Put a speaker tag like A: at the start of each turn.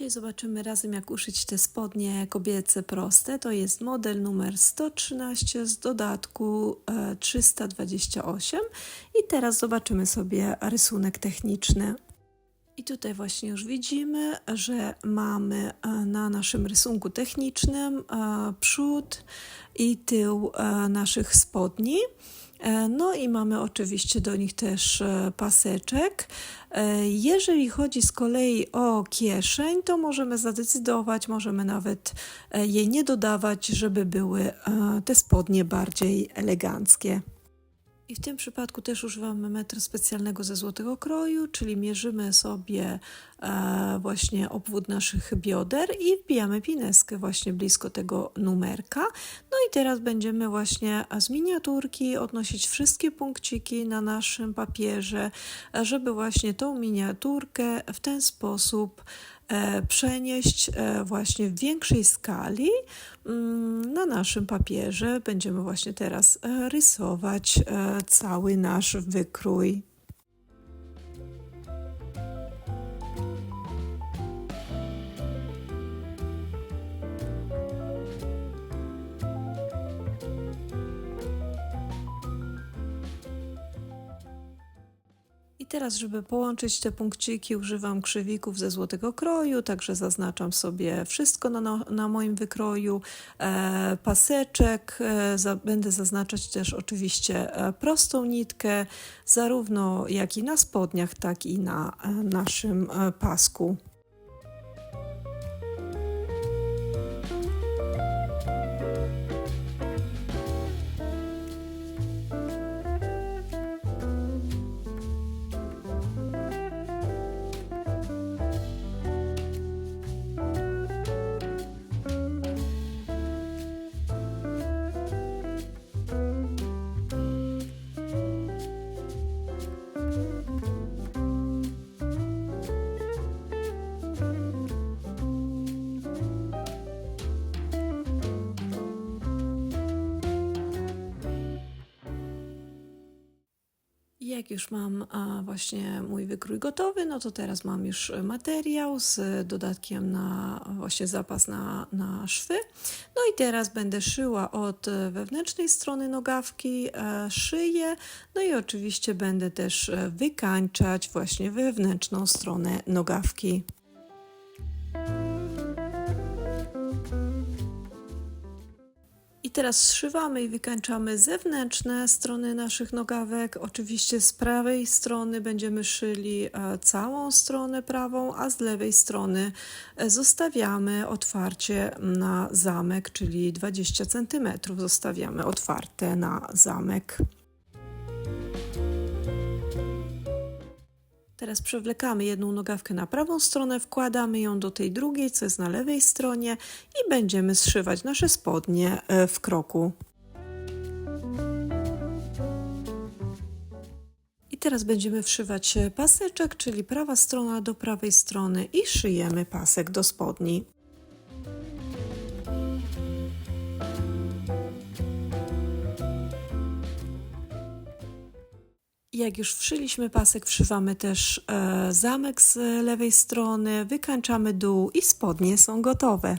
A: Dzisiaj zobaczymy razem, jak uszyć te spodnie kobiece proste. To jest model numer 113 z dodatku e, 328. I teraz zobaczymy sobie rysunek techniczny. I tutaj właśnie już widzimy, że mamy e, na naszym rysunku technicznym e, przód i tył e, naszych spodni. No i mamy oczywiście do nich też paseczek. Jeżeli chodzi z kolei o kieszeń, to możemy zadecydować, możemy nawet jej nie dodawać, żeby były te spodnie bardziej eleganckie. I w tym przypadku też używamy metru specjalnego ze złotego kroju, czyli mierzymy sobie właśnie obwód naszych bioder i wbijamy pineskę właśnie blisko tego numerka. No i teraz będziemy właśnie z miniaturki odnosić wszystkie punkciki na naszym papierze, e, żeby właśnie tą miniaturkę w ten sposób e, przenieść e, właśnie w większej skali mm, na naszym papierze. Będziemy właśnie teraz e, rysować e, cały nasz wykrój. Teraz, żeby połączyć te punkciki, używam krzywików ze złotego kroju, także zaznaczam sobie wszystko na, na, na moim wykroju. E, paseczek, e, za, będę zaznaczać też oczywiście e, prostą nitkę, zarówno jak i na spodniach, tak i na e, naszym e, pasku. Jak już mam właśnie mój wykrój gotowy, no to teraz mam już materiał z dodatkiem na właśnie zapas na, na szwy. No i teraz będę szyła od wewnętrznej strony nogawki e, szyję, no i oczywiście będę też e, wykańczać właśnie wewnętrzną stronę nogawki. I teraz zszywamy i wykańczamy zewnętrzne strony naszych nogawek. Oczywiście z prawej strony będziemy szyli e, całą stronę prawą, a z lewej strony e, zostawiamy otwarcie na zamek, czyli 20 cm zostawiamy otwarte na zamek. Teraz przewlekamy jedną nogawkę na prawą stronę, wkładamy ją do tej drugiej, co jest na lewej stronie i będziemy zszywać nasze spodnie e, w kroku. I teraz będziemy wszywać e, paseczek, czyli prawa strona do prawej strony i szyjemy pasek do spodni. Jak już wszyliśmy pasek, wszywamy też e, zamek z lewej strony, wykańczamy dół i spodnie są gotowe.